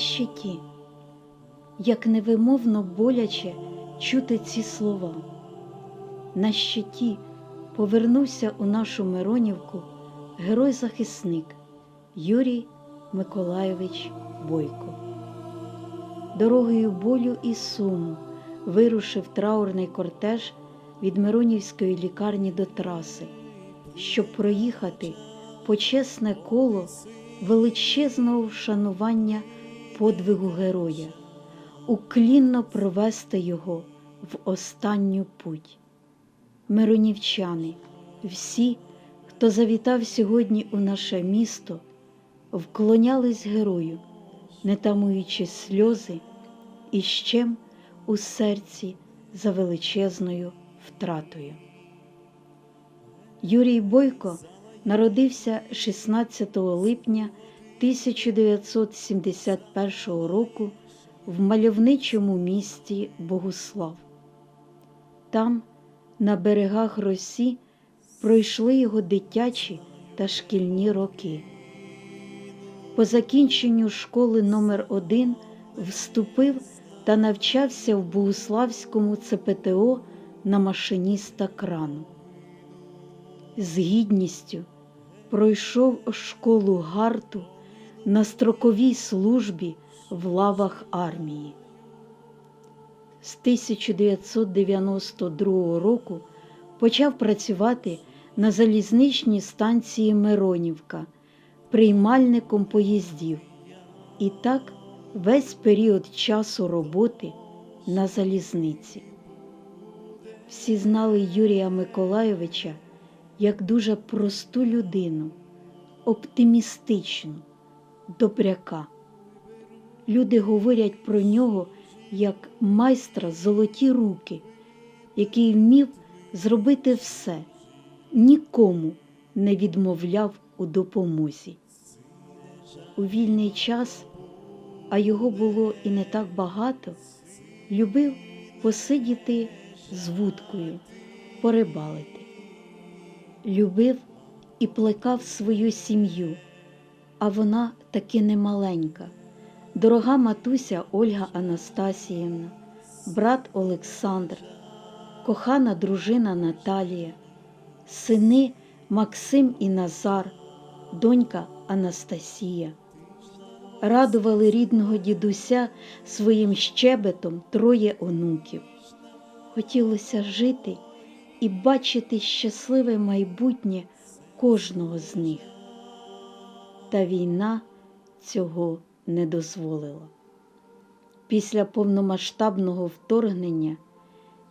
щиті. Як невимовно боляче чути ці слова. На щиті повернувся у нашу Миронівку герой-захисник Юрій Миколайович Бойко. Дорогою болю і суму вирушив траурний кортеж від Миронівської лікарні до траси, щоб проїхати почесне коло величезного вшанування подвигу героя, уклінно провести його в останню путь. Миронівчани, всі, хто завітав сьогодні у наше місто, вклонялись герою, не тамуючи сльози і щем у серці за величезною втратою. Юрій Бойко народився 16 липня 1971 року в мальовничому місті Богуслав. Там, на берегах Росі, пройшли його дитячі та шкільні роки. По закінченню школи номер 1 вступив та навчався в Богуславському ЦПТО на машиніста крану. З гідністю пройшов школу гарту на строковій службі в лавах армії. З 1992 року почав працювати на залізничній станції Миронівка приймальником поїздів. І так весь період часу роботи на залізниці. Всі знали Юрія Миколайовича як дуже просту людину, оптимістичну, добряка. Люди говорять про нього як майстра золоті руки, який вмів зробити все, нікому не відмовляв у допомозі. У вільний час, а його було і не так багато, любив посидіти з вудкою, порибалити. Любив і плекав свою сім'ю, а вона таки немаленька. Дорога матуся Ольга Анастасіївна, брат Олександр, кохана дружина Наталія, сини Максим і Назар, донька Анастасія. Радували рідного дідуся своїм щебетом троє онуків. Хотілося жити і бачити щасливе майбутнє кожного з них. Та війна цього не дозволила. Після повномасштабного вторгнення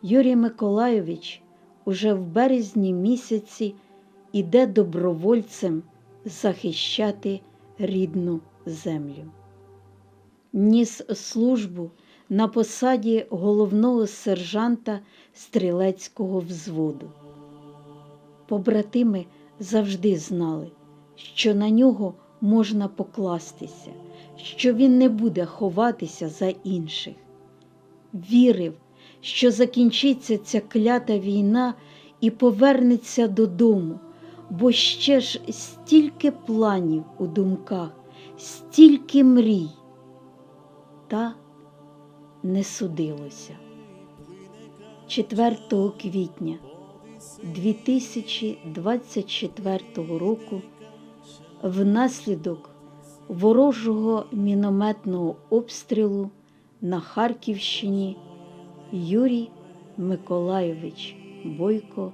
Юрій Миколайович уже в березні місяці іде добровольцем захищати рідну землю. Ніс службу на посаді головного сержанта стрілецького взводу. Побратими завжди знали, що на нього можна покластися, що він не буде ховатися за інших. Вірив, що закінчиться ця клята війна і повернеться додому, бо ще ж стільки планів у думках, стільки мрій. Та не судилося. 4 квітня 2024 року внаслідок ворожого мінометного обстрілу на Харківщині Юрій Миколайович Бойко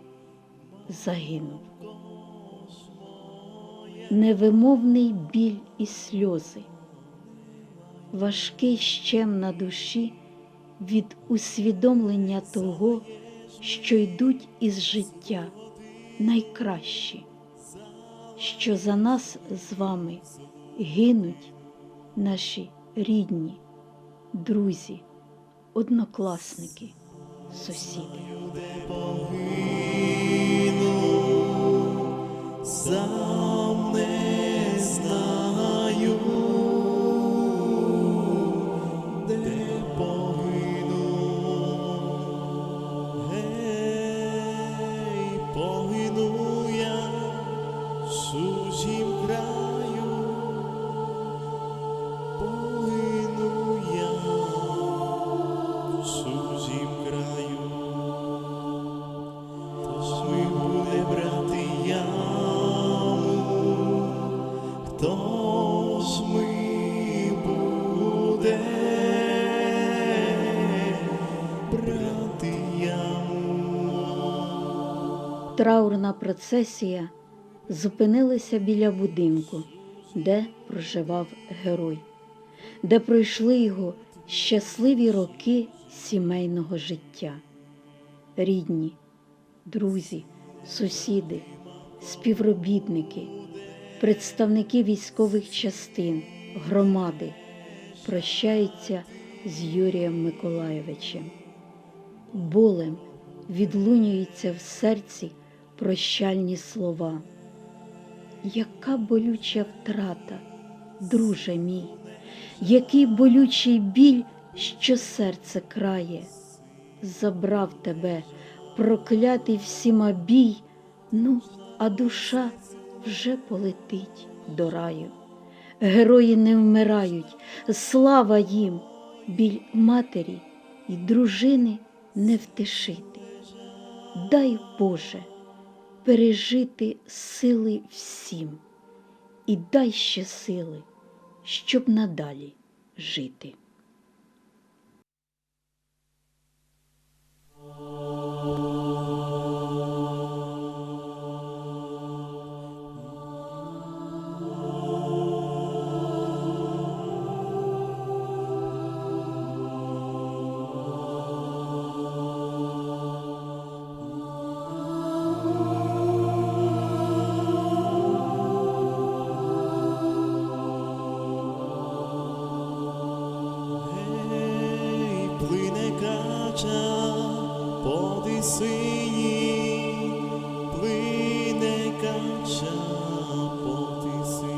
загинув. Невимовний біль і сльози, важкий щем на душі від усвідомлення того, що йдуть із життя найкращі, що за нас з вами гинуть наші рідні, друзі, однокласники, сусіди. Сам Траурна процесія зупинилася біля будинку, де проживав герой, де пройшли його щасливі роки сімейного життя. Рідні, друзі, сусіди, співробітники, представники військових частин, громади прощаються з Юрієм Миколайовичем. Болем відлунюються в серці прощальні слова. Яка болюча втрата, друже мій, який болючий біль, що серце крає, забрав тебе, проклятий всіма бій, ну, а душа вже полетить до раю. Герої не вмирають, слава їм, біль матері і дружини не втишити. Дай Боже пережити сили всім і дай ще сили, щоб надалі жити. Кача по тисині, плине кача по не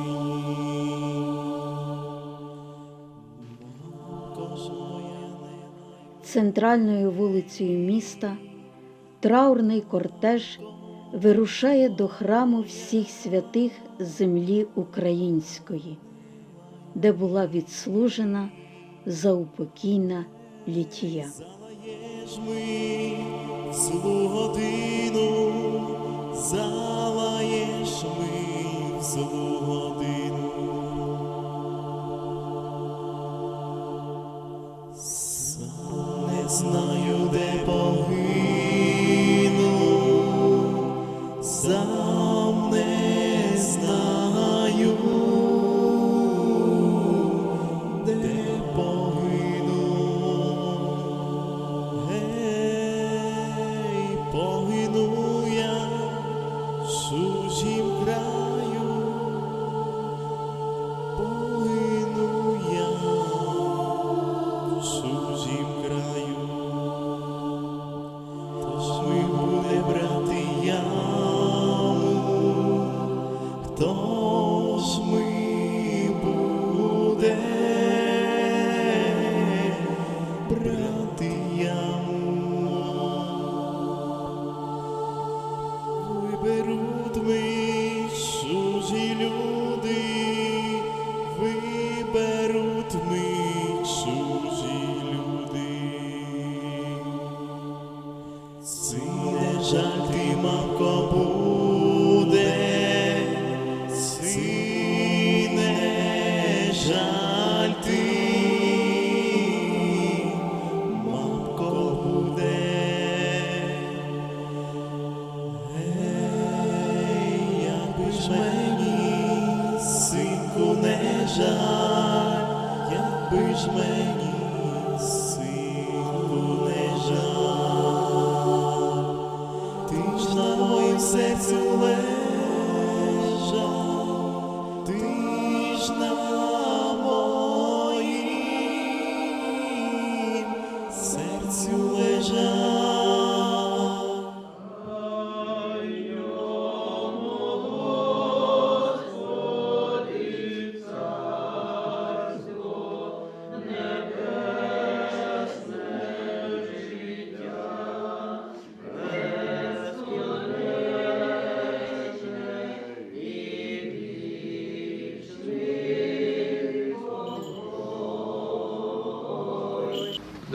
Центральною вулицею міста траурний кортеж вирушає до храму всіх святих землі української, де була відслужена заупокійна літія. Ми в годину, залаєш ми в злу годину. Сам не знаю, де погину,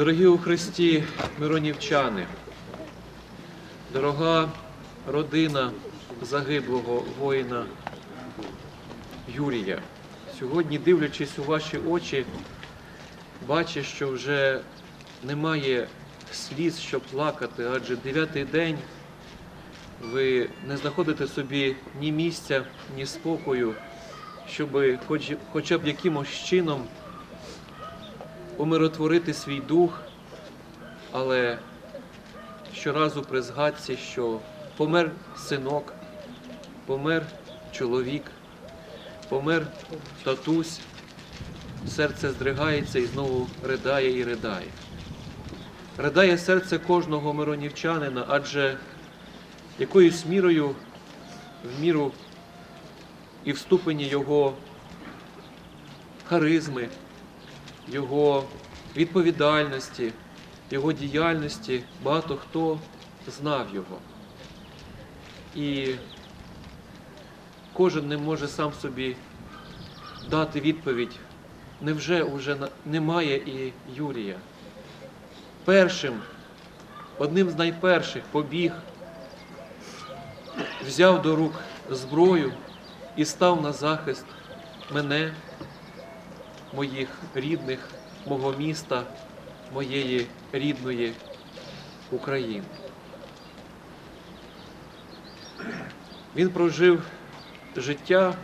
Дорогі у Христі миронівчани, дорога родина загиблого воїна Юрія, сьогодні, дивлячись у ваші очі, бачу, що вже немає сліз, щоб плакати, адже дев'ятий день ви не знаходите собі ні місця, ні спокою, щоб хоч, хоча б якимось чином умиротворити свій дух, але щоразу при згадці, що помер синок, помер чоловік, помер татусь, серце здригається і знову ридає і ридає. Ридає серце кожного миронівчанина, адже якоюсь мірою, в міру і в ступені його харизми, його відповідальності, його діяльності багато хто знав його. І кожен не може сам собі дати відповідь, невже на- немає і Юрія. Першим, одним з найперших побіг, взяв до рук зброю і став на захист мене, моїх рідних, мого міста, моєї рідної України. Він прожив життя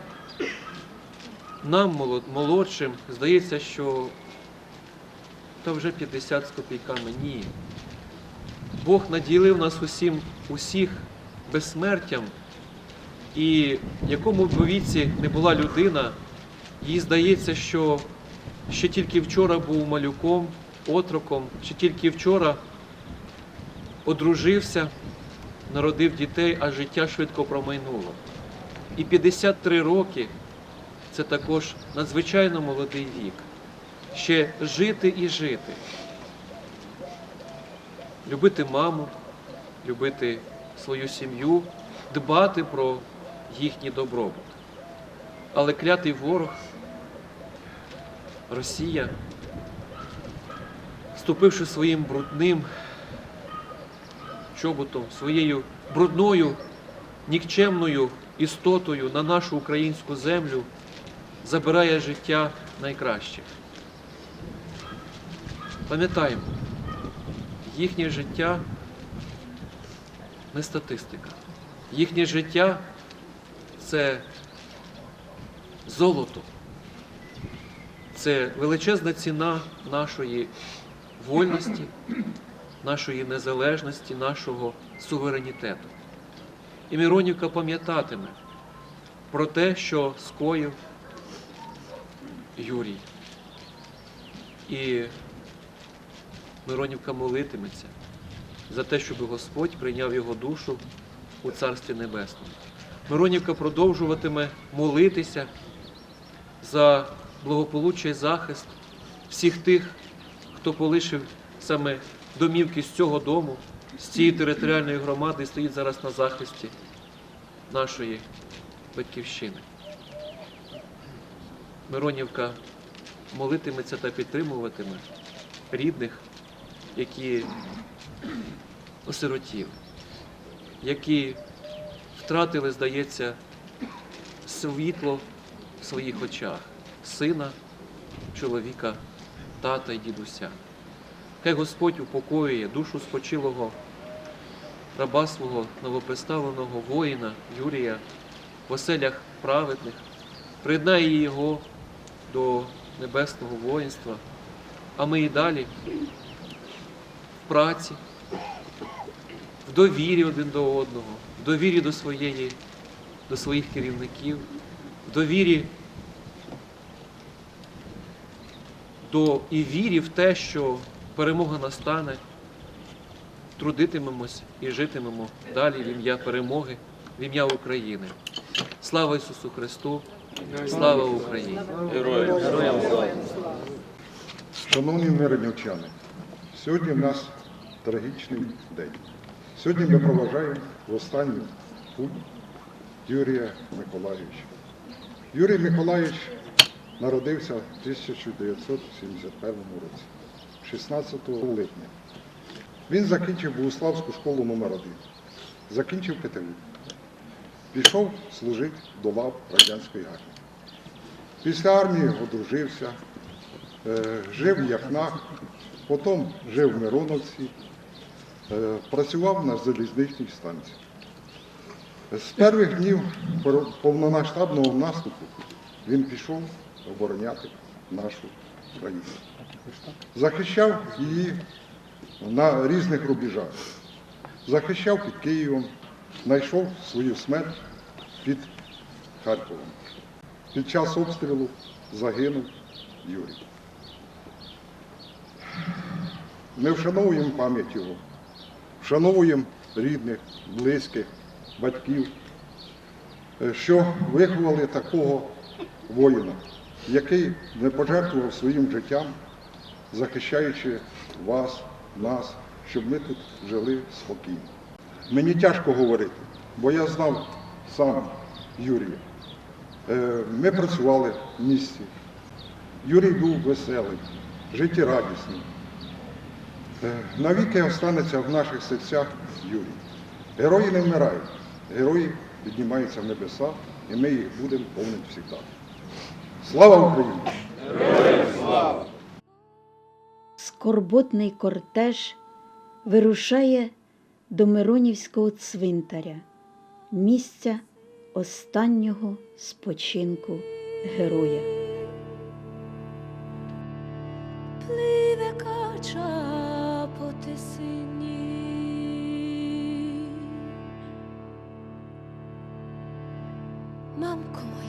нам, молодшим, здається, що та вже 50 з копійками. Ні. Бог наділив нас усім, усіх безсмертям, і якому б віці не була людина, їй здається, що ще тільки вчора був малюком, отроком, ще тільки вчора одружився, народив дітей, а життя швидко промайнуло. І 53 роки це також надзвичайно молодий вік. Ще жити і жити. Любити маму, любити свою сім'ю, дбати про їхній добробут. Але клятий ворог, Росія, ступивши своїм брудним чоботом, своєю брудною, нікчемною істотою на нашу українську землю, забирає життя найкращих. Пам'ятаємо, їхнє життя не статистика. Їхнє життя це золото. Це величезна ціна нашої вольності, нашої незалежності, нашого суверенітету. І Миронівка пам'ятатиме про те, що скоїв Юрій. І Миронівка молитиметься за те, щоб Господь прийняв його душу у Царстві Небесному. Миронівка продовжуватиме молитися за благополуччя і захист всіх тих, хто полишив саме домівки з цього дому, з цієї територіальної громади і стоїть зараз на захисті нашої батьківщини. Миронівка молитиметься та підтримуватиме рідних, які осиротіли, які втратили, здається, світло в своїх очах сина, чоловіка, тата і дідуся. Хай Господь упокоює душу спочилого раба свого новоприставленого воїна Юрія в оселях праведних, приєднає його до небесного воїнства, а ми і далі в праці, в довірі один до одного, в довірі до своєї, до своїх керівників, в довірі до і вірі в те, що перемога настане, трудитимемось і житимемо далі в ім'я перемоги, в ім'я України. Слава Ісусу Христу! Слава Україні! Героям слава! Шановні мирнівчани, сьогодні в нас трагічний день. Сьогодні ми проважаємо в останню путь Юрія Миколаївича. Юрій Миколаївич народився в 1971 році, 16 липня. Він закінчив Богуславську школу номер 1 закінчив ПТУ. Пішов служити до лав радянської армії. Після армії одружився, Е, жив в Яхнах, потім жив в Мироновці, е, працював на залізничній станції. З перших днів повномасштабного наступу він пішов обороняти нашу країну. Захищав її на різних рубежах. Захищав під Києвом, знайшов свою смерть під Харковом. Під час обстрілу загинув Юрій. Ми вшановуємо пам'ять його, вшановуємо рідних, близьких, батьків, е, що виховали такого воїна, який не пожертвував своїм життям, захищаючи вас, нас, щоб ми тут жили спокійно. Мені тяжко говорити, бо я знав сам Юрія. Е, Ми працювали в місті. Юрій був веселий, життєрадісний. Е, Навіки останеться в наших серцях Юрій. Герої не вмирають, герої піднімаються в небеса, і ми їх будемо помнити завжди. Слава Україні! Скорботний кортеж вирушає до Миронівського цвинтаря, місця останнього спочинку героя. Пливе кача по тисині. Мамко моя,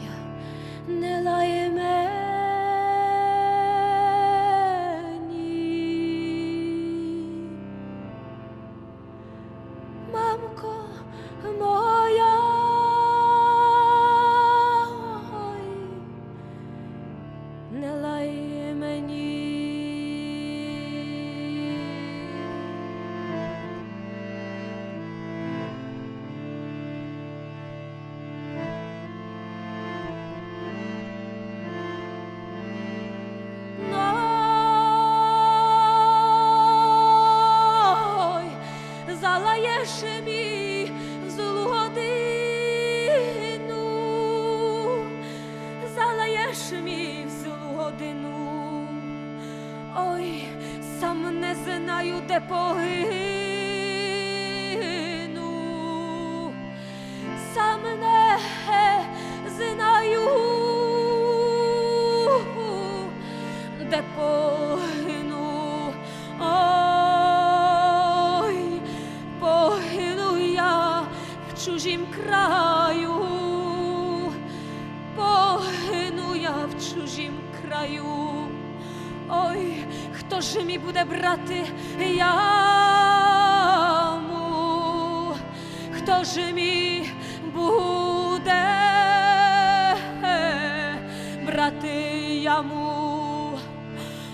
залаєш мій в злу годину, залаєш мій в ой, сам не знаю, де погину, сам не знаю, де погину. Хто ж мій буде брати яму? Хто ж мій буде брати яму?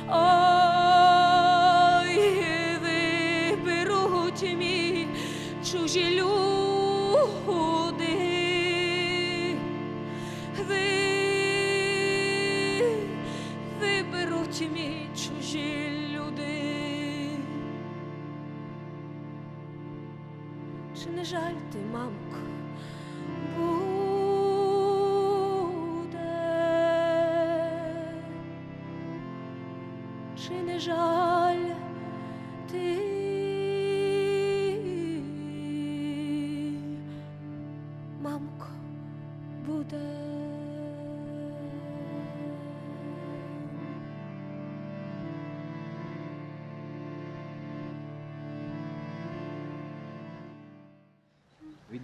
Ой, виберуть мій чужі люди. Не жаль ти, мамко, буде? чи не жаль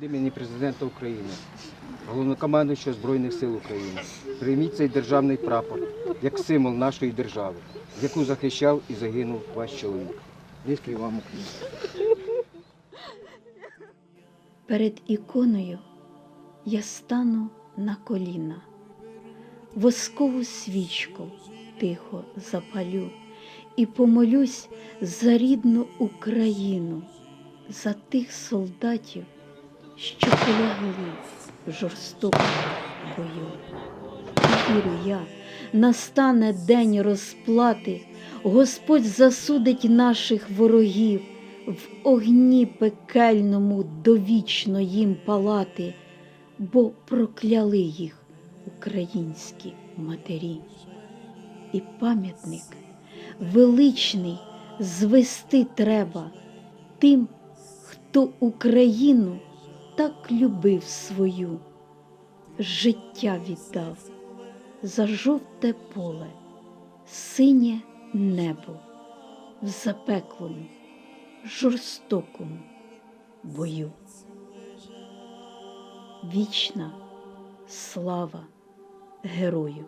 Від імені президента України, головнокомандуючого Збройних сил України, прийміть цей державний прапор як символ нашої держави, яку захищав і загинув ваш чоловік. Низький вам Україна. Перед іконою я стану на коліна, воскову свічку тихо запалю і помолюсь за рідну Україну, за тих солдатів, що полягли в жорстокому бою. Вірю я, настане день розплати, Господь засудить наших ворогів, в огні пекельному довічно їм палати, бо прокляли їх українські матері. І пам'ятник величний звести треба тим, хто Україну так любив свою, життя віддав за жовте поле, синє небо в запеклому, жорстокому бою. Вічна слава герою!